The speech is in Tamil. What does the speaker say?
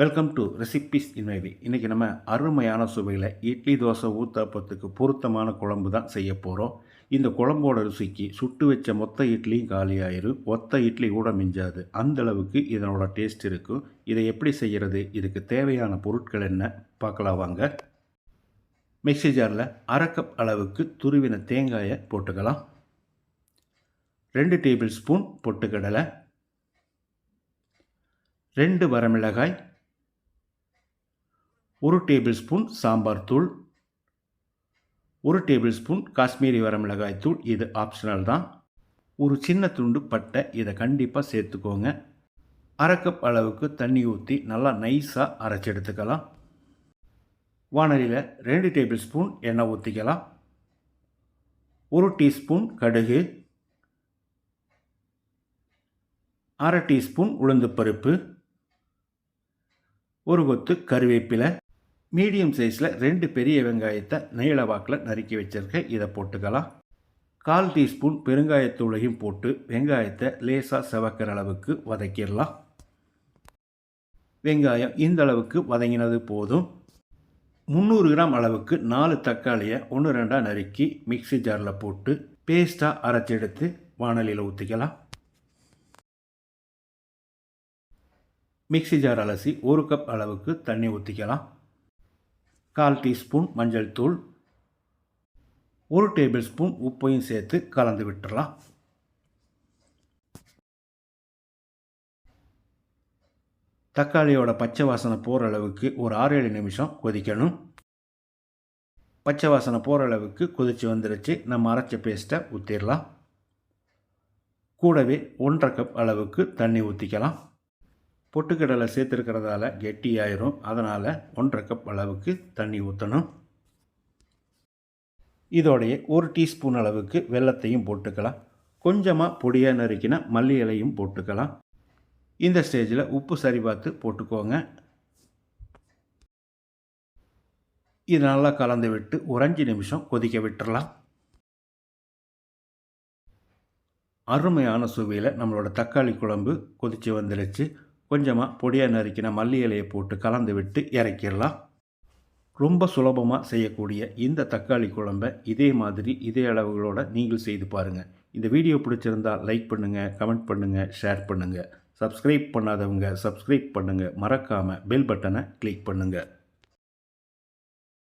வெல்கம் டு ரெசிபிஸ் இன்வைவி இன்றைக்கி நம்ம அருமையான சுவையில் இட்லி தோசை ஊத்தாப்பத்துக்கு பொருத்தமான குழம்பு தான் செய்ய போகிறோம் இந்த குழம்போட ருசிக்கு சுட்டு வச்ச மொத்த இட்லியும் காலியாயிரும். ஒத்த இட்லி கூட மிஞ்சாது. அந்த அளவுக்கு இதனோட டேஸ்ட் இருக்கும். இதை எப்படி செய்கிறது இதுக்கு தேவையான பொருட்கள் என்ன? பார்க்கலாம் வாங்க. மிக்சி ஜாரில் அரை கப் அளவுக்கு துருவின தேங்காயை போட்டுக்கலாம். ரெண்டு டேபிள் ஸ்பூன் பொட்டுக்கடலை. ரெண்டு வரமிளகாய். ஒரு டேபிள் ஸ்பூன் சாம்பார் தூள் ஒரு டேபிள் ஸ்பூன் காஷ்மீரி வரமிளகாய் தூள் இது ஆப்ஷனல் தான். ஒரு சின்ன துண்டு பட்டை இதை கண்டிப்பாக சேர்த்துக்கோங்க. அரை கப் அளவுக்கு தண்ணி ஊற்றி நல்லா நைஸாக அரைச்சி எடுத்துக்கலாம். வானலியில் ரெண்டு டேபிள் ஸ்பூன் எண்ணெய் ஊற்றிக்கலாம் ஒரு டீஸ்பூன் கடுகு அரை டீஸ்பூன் உளுந்துப்பருப்பு ஒரு கொத்து கருவேப்பிலை மீடியம் சைஸில் ரெண்டு பெரிய வெங்காயத்தை நீள வாக்கில் நறுக்கி வச்சுருக்கேன். இதை போட்டுக்கலாம். கால் டீஸ்பூன் பெருங்காயத்தூளையும் போட்டு வெங்காயத்தை லேசாக செவக்கிற அளவுக்கு வதக்கிடலாம். வெங்காயம் இந்த அளவுக்கு வதங்கினது போதும். முந்நூறு கிராம் அளவுக்கு நாலு தக்காளியை ஒன்று ரெண்டாக நறுக்கி மிக்ஸி ஜாரில் போட்டு பேஸ்ட்டாக அரைச்செடுத்து வானலியில் ஊற்றிக்கலாம் மிக்ஸி ஜார் அலசி ஒரு கப் அளவுக்கு தண்ணி ஊற்றிக்கலாம் கால் டீஸ்பூன் மஞ்சள் தூள் ஒரு டேபிள் ஸ்பூன் உப்பையும் சேர்த்து கலந்து விட்டுறலாம். தக்காளியோட பச்சை வாசனை போகிற அளவுக்கு ஒரு ஆறு ஏழு நிமிஷம் கொதிக்கணும். பச்சை வாசனை போகிற அளவுக்கு கொதித்து வந்துருச்சு. நம்ம அரைச்ச பேஸ்ட்டை ஊற்றிடலாம் கூடவே ஒன்றரை கப் அளவுக்கு தண்ணி ஊற்றிக்கலாம் பொட்டுக்கடலை சேர்த்துருக்கிறதால கெட்டியாயிரும். அதனால் ஒன்றரை கப் அளவுக்கு தண்ணி ஊற்றணும் இதோடைய ஒரு டீஸ்பூன் அளவுக்கு வெள்ளத்தையும் போட்டுக்கலாம். கொஞ்சமாக பொடியாக நறுக்கின மல்லி இலையும் போட்டுக்கலாம். இந்த ஸ்டேஜில் உப்பு சரி பார்த்து போட்டுக்கோங்க. இது நல்லா கலந்து விட்டு ஒரு அஞ்சு நிமிஷம் கொதிக்க விட்டுறலாம். அருமையான சுவையில் நம்மளோட தக்காளி குழம்பு கொதித்து வந்துடுச்சு கொஞ்சமாக பொடியாக நறுக்கின மல்லி இலையை போட்டு கலந்து விட்டு இறக்கிடலாம். ரொம்ப சுலபமாக செய்யக்கூடிய இந்த தக்காளி குழம்பை இதே மாதிரி இதே அளவுகளோட நீங்கள் செய்து பாருங்கள் இந்த வீடியோ பிடிச்சிருந்தால் லைக் பண்ணுங்கள் கமெண்ட் பண்ணுங்கள் ஷேர் பண்ணுங்கள் சப்ஸ்கிரைப் பண்ணாதவங்க சப்ஸ்கிரைப் பண்ணுங்கள் மறக்காமல் பெல் பட்டனை கிளிக் பண்ணுங்கள்